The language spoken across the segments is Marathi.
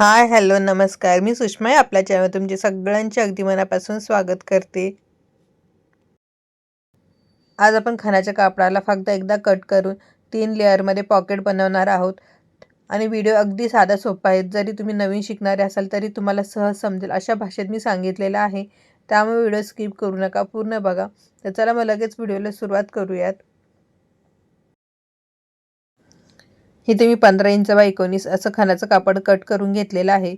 हाय हॅलो नमस्कार. मी सुषमा आहे आपल्या चॅनल तुमचे सगळ्यांचे अगदी मनापासून स्वागत करते. आज आपण खानाच्या कापडाला फक्त एकदा कट करून तीन लेअरमध्ये पॉकेट बनवणार आहोत. आणि व्हिडिओ अगदी साधा सोपा आहे. जरी तुम्ही नवीन शिकणारे असाल तरी तुम्हाला सहज समजेल. अशा भाषेत मी सांगितलेलं आहे. त्यामुळे व्हिडिओ स्किप करू नका. पूर्ण बघा. तर चला मग लगेच व्हिडिओला सुरुवात करूयात. इथे मी पंधरा इंच बाय एकोणीस असं खानाचं कापड कट करून घेतलेलं आहे.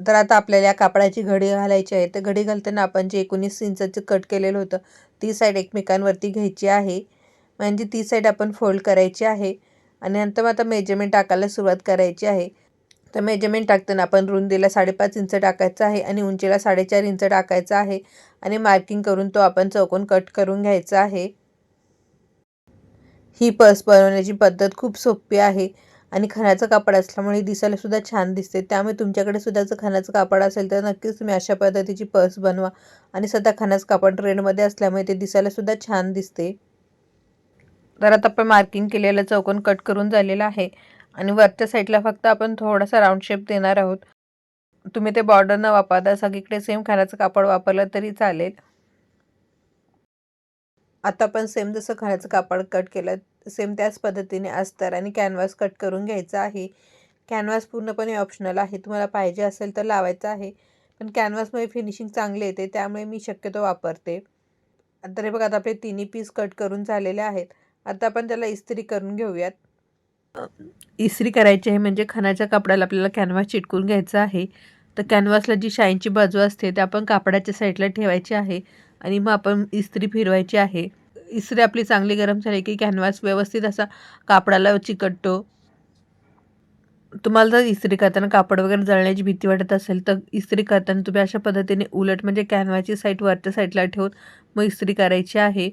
तर आता आपल्याला या कापडाची घडी घालायची आहे. तर घडी घालताना आपण जे एकोणीस इंचाचं कट केलेलं होतं ती साईड एकमेकांवरती घ्यायची आहे. म्हणजे ती साईड आपण फोल्ड करायची आहे. आणि नंतर मग आता मेजरमेंट टाकायला सुरुवात करायची आहे. तर मेजरमेंट टाकताना आपण रुंदीला साडेपाच इंच टाकायचं आहे आणि उंचीला साडेचार इंच टाकायचं आहे. आणि मार्किंग करून तो आपण चौकोन कट करून घ्यायचा आहे. ही पर्स बनवण्याची पद्धत खूप सोपी आहे आणि खणाचं कापड असल्यामुळे दिसायला सुद्धा छान दिसते. त्यामुळे तुमच्याकडे सुद्धा जर खणाचं कापड असेल तर नक्कीच तुम्ही अशा पद्धतीची पर्स बनवा आणि सध्या खणाचं कापड ट्रेंडमध्ये असल्यामुळे ते दिसायला सुद्धा छान दिसते. तर आता आपण मार्किंग केलेलं चौकोन कट करून झालेलं आहे आणि वरच्या साईडला फक्त आपण थोडासा राऊंड शेप देणार आहोत. तुम्ही ते बॉर्डर न वापरता सगळीकडे सेम खाण्याचं कापड वापरलं तरी चालेल. आता पण सेम जसं खणाचं कापड कट केलं सेम त्याच पद्धतीने अस्तर आणि कॅनव्हास कट करून घ्यायचा आहे. कॅनव्हास पूर्णपणे ऑप्शनल आहे. तुम्हाला पाहिजे असेल तर लावायचं आहे. पण कॅनव्हासमध्ये फिनिशिंग चांगले येते त्यामुळे मी शक्यतो वापरते. तरी हे बघा आता आपले तिन्ही पीस कट करून झालेले आहेत. आता आपण त्याला इस्त्री करून घेऊयात. इस्त्री करायची आहे म्हणजे खणाच्या कपड्याला आपल्याला कॅनव्हास चिटकून घ्यायचा आहे. तर कॅनव्हासला जी शाईनची बाजू असते ते आपण कापडाच्या साईडला ठेवायची आहे. आणि मग आपण इस्त्री फिरवायची आहे. इस्त्री आपली चांगली गरम झाली की कॅनव्हास व्यवस्थित असा कापडाला चिकटतो. तुम्हाला जर इस्त्री करताना कापड वगैरे जळण्याची भीती वाटत असेल तर इस्त्री करताना तुम्ही अशा पद्धतीने उलट म्हणजे कॅनव्हाची साईड वरच्या साईडला ठेवून मग इस्त्री करायची आहे.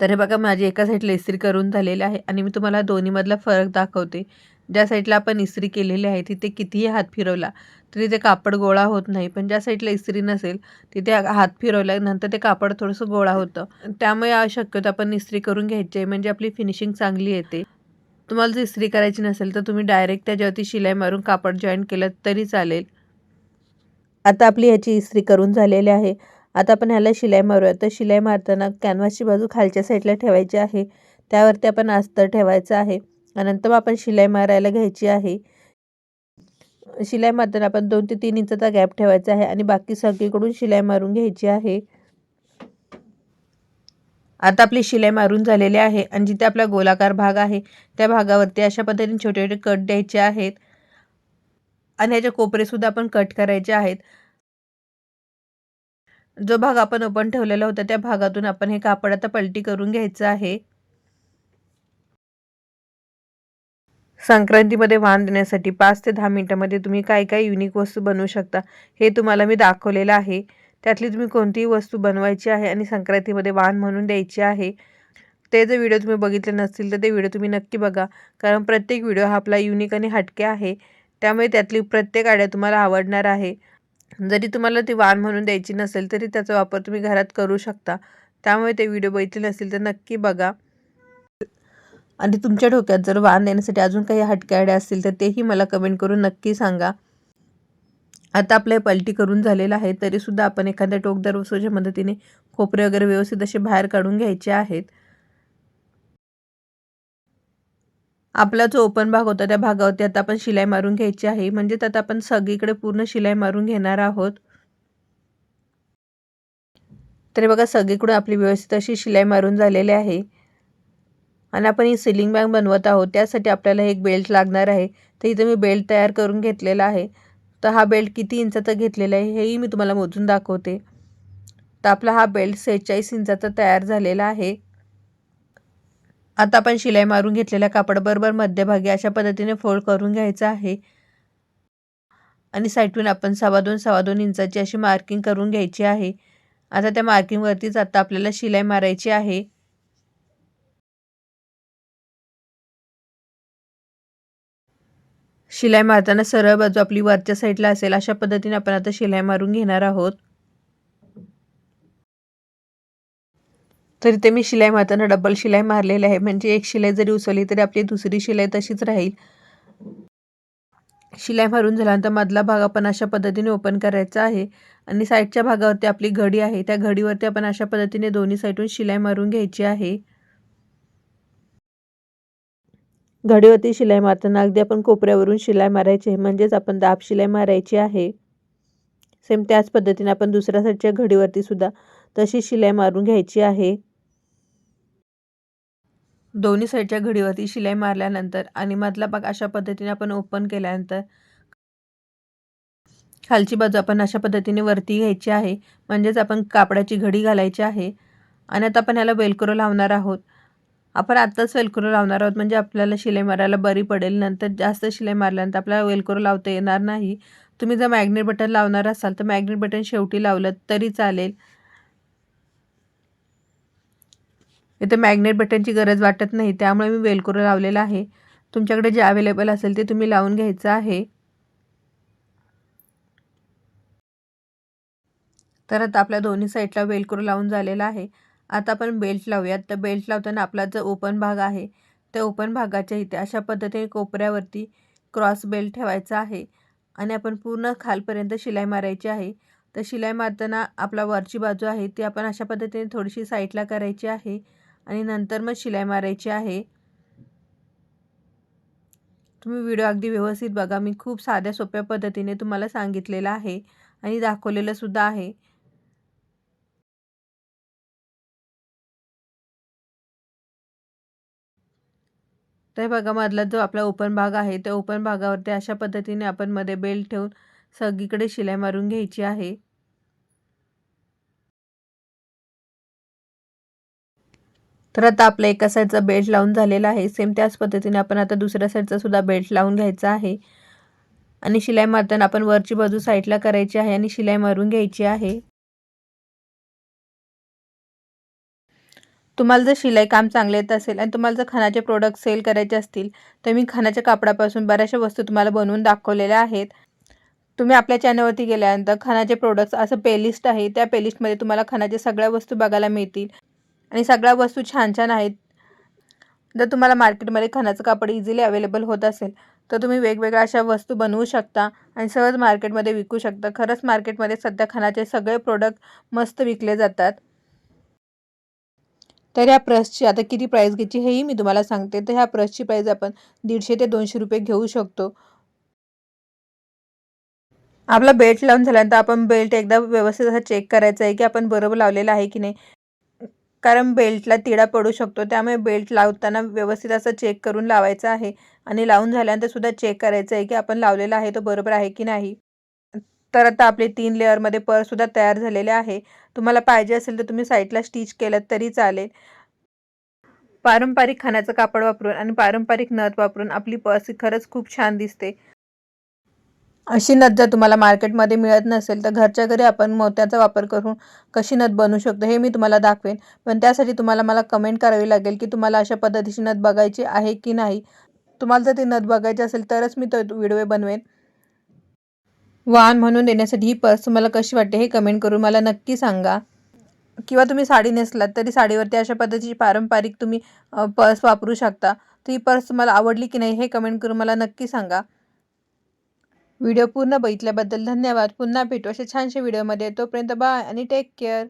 तर हे बघा माझी एका साईडला इस्त्री करून झालेली आहे आणि मी तुम्हाला दोन्हीमधला फरक दाखवते. ज्या साईडला आपण इस्त्री केलेली आहे तिथे कितीही हात फिरवला तर तिथे कापड गोळा होत नाही. पण ज्या साईडला इस्त्री नसेल तिथे हात फिरवल्यानंतर ते कापड थोडंसं गोळा होतं. त्यामुळे शक्यतो आपण इस्त्री करून घ्यायची. आहे म्हणजे आपली फिनिशिंग चांगली येते. तुम्हाला जर इस्त्री करायची नसेल तर तुम्ही डायरेक्ट त्याच्यावरती शिलाई मारून कापड जॉईन केलं तरी चालेल. आता आपली ह्याची इस्त्री करून झालेली आहे. आता आपण ह्याला शिलाई मारूया. तर शिलाई मारताना कॅनव्हासची बाजू खालच्या साईडला ठेवायची आहे. त्यावरती आपण अस्तर ठेवायचं आहे. नंतर आपण शिलाई मारायला घ्यायची आहे. शिलाई मारताना आपण दोन ते तीन इंचाचा गॅप ठेवायचा आहे आणि बाकी सगळीकडून शिलाई मारून घ्यायची आहे. आता आपली शिलाई मारून झालेली आहे आणि जिथे आपला गोलाकार भाग आहे त्या भागावरती अशा पद्धतीने छोटे छोटे कट द्यायचे आहेत. आणि ह्याचे कोपरेसुद्धा आपण कट करायचे आहेत. जो भाग आपण ओपन ठेवलेला होता त्या भागातून आपण हे कापड आता पलटी करून घ्यायचं आहे. संक्रांतीमध्ये वाण देण्यासाठी पाच ते दहा मिनटामध्ये तुम्ही काय काय युनिक वस्तू बनवू शकता हे तुम्हाला मी दाखवलेलं आहे. त्यातली तुम्ही कोणतीही वस्तू बनवायची आहे आणि संक्रांतीमध्ये वाण म्हणून द्यायची आहे. ते जर व्हिडिओ तुम्ही बघितले नसतील तर ते व्हिडिओ तुम्ही नक्की बघा. कारण प्रत्येक व्हिडिओ हा आपला युनिक आणि हटके आहे. त्यामुळे त्यातली प्रत्येक आयडिया तुम्हाला आवडणार आहे. जरी तुम्हाला ती वाण म्हणून द्यायची नसेल तरी त्याचा वापर तुम्ही घरात करू शकता. त्यामुळे ते व्हिडिओ बघितले नसतील तर नक्की बघा. आणि तुमच्या डोक्यात जर वाण देण्यासाठी अजून काही हटके असतील तर तेही मला कमेंट करून नक्की सांगा. आता आपलं पलटी करून झालेलं आहे तरीसुद्धा आपण एखाद्या टोकदार वस्तूच्या मदतीने खोपरे वगैरे व्यवस्थित असे बाहेर काढून घ्यायचे आहेत. आपला जो ओपन भाग होता त्या भागावरती आता आपण शिलाई मारून घ्यायची आहे. म्हणजे आता आपण सगळीकडे पूर्ण शिलाई मारून घेणार आहोत. तरी बघा सगळीकडून आपली व्यवस्थित अशी शिलाई मारून झालेली आहे. आणि आपण ही सिलिंग बॅग बनवत आहोत त्यासाठी आपल्याला एक बेल्ट लागणार आहे. तर इथं मी बेल्ट तयार करून घेतलेला आहे. तर हा बेल्ट किती इंचाचा घेतलेला आहे हेही मी तुम्हाला मोजून दाखवते. तर आपला हा बेल्ट सेहेचाळीस इंचाचा तयार झालेला आहे. आता आपण शिलाई मारून घेतलेल्या कापडाबरोबर मध्यभागी अशा पद्धतीने फोल्ड करून घ्यायचा आहे. आणि साईडून आपण सव्वा दोन सव्वा दोन इंचाची अशी मार्किंग करून घ्यायची आहे. आता त्या मार्किंगवरतीच आता आपल्याला शिलाई मारायची आहे. शिलाई मारताना सरळ बाजू आपली वरच्या साईडला असेल अशा पद्धतीने आपण आता शिलाई मारून घेणार आहोत. तरी ते मी शिलाई मारताना डबल शिलाई मारलेली आहे. म्हणजे एक शिलाई जरी उसवली तरी आपली दुसरी शिलाई तशीच राहील. शिलाई मारून झाल्यानंतर मधला भाग आपण अशा पद्धतीने ओपन करायचा आहे. आणि साईडच्या भागावरती आपली घडी आहे. त्या घडीवरती आपण अशा पद्धतीने दोन्ही साईडून शिलाई मारून घ्यायची आहे. घडीवरती शिलाई मारताना अगदी आपण कोपऱ्यावरून शिलाई मारायची आहे. म्हणजेच आपण दाब शिलाई मारायची आहे. सेम त्याच पद्धतीने आपण दुसऱ्या साईडच्या घडीवरती सुद्धा तशी शिलाई मारून घ्यायची आहे. दोन्ही साईडच्या घडीवरती शिलाई मारल्यानंतर आणि मधला भाग अशा पद्धतीने आपण ओपन केल्यानंतर खालची बाजू आपण अशा पद्धतीने वरती घ्यायची आहे. म्हणजेच आपण कापडाची घडी घालायची आहे. आणि आता आपण याला वेलक्रो लावणार आहोत. आपण आत्ताच वेलक्रो लावणार आहोत. म्हणजे आपल्याला शिलाई मारायला बरी पडेल. नंतर जास्त शिलाई मारल्यानंतर आपल्याला वेलक्रो लावता येणार नाही. तुम्ही जर मॅग्नेट बटन लावणार असाल तर मॅग्नेट बटन शेवटी लावलं तरी चालेल. इथे मॅग्नेट बटनची गरज वाटत नाही. त्यामुळे मी वेलक्रो लावलेला आहे. तुमच्याकडे जे अवेलेबल असेल ते तुम्ही लावून घ्यायचं आहे. तर आता आपल्या दोन्ही साईडला वेलक्रो लावून झालेला आहे. आता आपण बेल्ट लावूयात. तर बेल्ट लावताना आपला जो ओपन भाग आहे त्या ओपन भागाच्या इथे अशा पद्धतीने कोपऱ्यावरती क्रॉस बेल्ट ठेवायचा आहे. आणि आपण पूर्ण खालपर्यंत शिलाई मारायची आहे. तर शिलाई मारताना आपला वरची बाजू आहे ती आपण अशा पद्धतीने थोडीशी साईडला करायची आहे. आणि नंतर मग शिलाई मारायची आहे. तुम्ही व्हिडिओ अगदी व्यवस्थित बघा. मी खूप साध्या सोप्या पद्धतीने तुम्हाला सांगितलेलं आहे आणि दाखवलेलं सुद्धा आहे. तर बघा मधला जो आपला ओपन भाग आहे त्या ओपन भागावरती अशा पद्धतीने आपण मध्ये बेल्ट ठेवून सगळीकडे शिलाई मारून घ्यायची आहे. तर आता आपला एका साईडचा बेल्ट लावून झालेला आहे. सेम त्याच पद्धतीने आपण आता दुसऱ्या साईडचा सुद्धा बेल्ट लावून घ्यायचा आहे. आणि शिलाई मारताना आपण वरची बाजू साईडला करायची आहे आणि शिलाई मारून घ्यायची आहे. तुम्हाला जर शिलाई काम चांगले येत असेल आणि तुम्हाला जर खानाचे प्रोडक्ट सेल करायचे असतील तर मी खानाच्या कापडापासून बऱ्याचशा वस्तू तुम्हाला बनवून दाखवलेल्या आहेत. तुम्ही आपल्या चॅनलवरती गेल्यानंतर खानाचे प्रोडक्ट्स असं पेलिस्ट आहे त्या पेलिस्टमध्ये तुम्हाला खानाच्या सगळ्या वस्तू बघायला मिळतील. आणि सगळ्या वस्तू छान छान आहेत. जर तुम्हाला मार्केटमध्ये खानाचं कापड इझिली अवेलेबल होत असेल तर तुम्ही वेगवेगळ्या अशा वस्तू बनवू शकता आणि सहज मार्केटमध्ये विकू शकता. खरंच मार्केटमध्ये सध्या खानाचे सगळे प्रोडक्ट मस्त विकले जातात. तर ह्या प्रसची आता किती प्राईस घ्यायची हेही मी तुम्हाला सांगते. तर ह्या प्रसची प्राईस आपण दीडशे ते दोनशे रुपये घेऊ शकतो. आपला बेल्ट लावून झाल्यानंतर आपण बेल्ट एकदा व्यवस्थित असा चेक करायचं आहे की आपण बरोबर लावलेला आहे की नाही. कारण बेल्टला तिडा पडू शकतो. त्यामुळे बेल्ट लावताना व्यवस्थित असं चेक करून लावायचं आहे. आणि लावून झाल्यानंतर सुद्धा चेक करायचं आहे की आपण लावलेला आहे तो बरोबर आहे की नाही. तर आता आपले तीन लेअरमध्ये पर्ससुद्धा तयार झालेले आहे. तुम्हाला पाहिजे असेल तर तुम्ही साईडला स्टिच केलं तरी चालेल. पारंपरिक खाण्याचं कापड वापरून आणि पारंपरिक नथ वापरून आपली पर्स खरंच खूप छान दिसते. अशी नथ जर तुम्हाला मार्केटमध्ये मिळत नसेल तर घरच्या घरी आपण मोत्याचा वापर करून कशी नथ बनवू शकतो हे मी तुम्हाला दाखवेन. पण त्यासाठी तुम्हाला मला कमेंट करावी लागेल की तुम्हाला अशा पद्धतीची नथ बघायची आहे की नाही. तुम्हाला जर ती नथ बघायची असेल तरच मी तो व्हिडिओ बनवेन. वाहन म्हणून देण्यासाठी ही पर्स तुम्हाला कशी वाटते हे कमेंट करून मला नक्की सांगा. किंवा तुम्ही साडी नेसलात तरी साडीवरती अशा पद्धतीची पारंपरिक तुम्ही पर्स वापरू शकता. तर ही पर्स तुम्हाला आवडली की नाही हे कमेंट करून मला नक्की सांगा. व्हिडिओ पूर्ण बघितल्याबद्दल धन्यवाद. पुन्हा भेटू अशा छानशा व्हिडिओमध्ये तोपर्यंत बाय आणि टेक केअर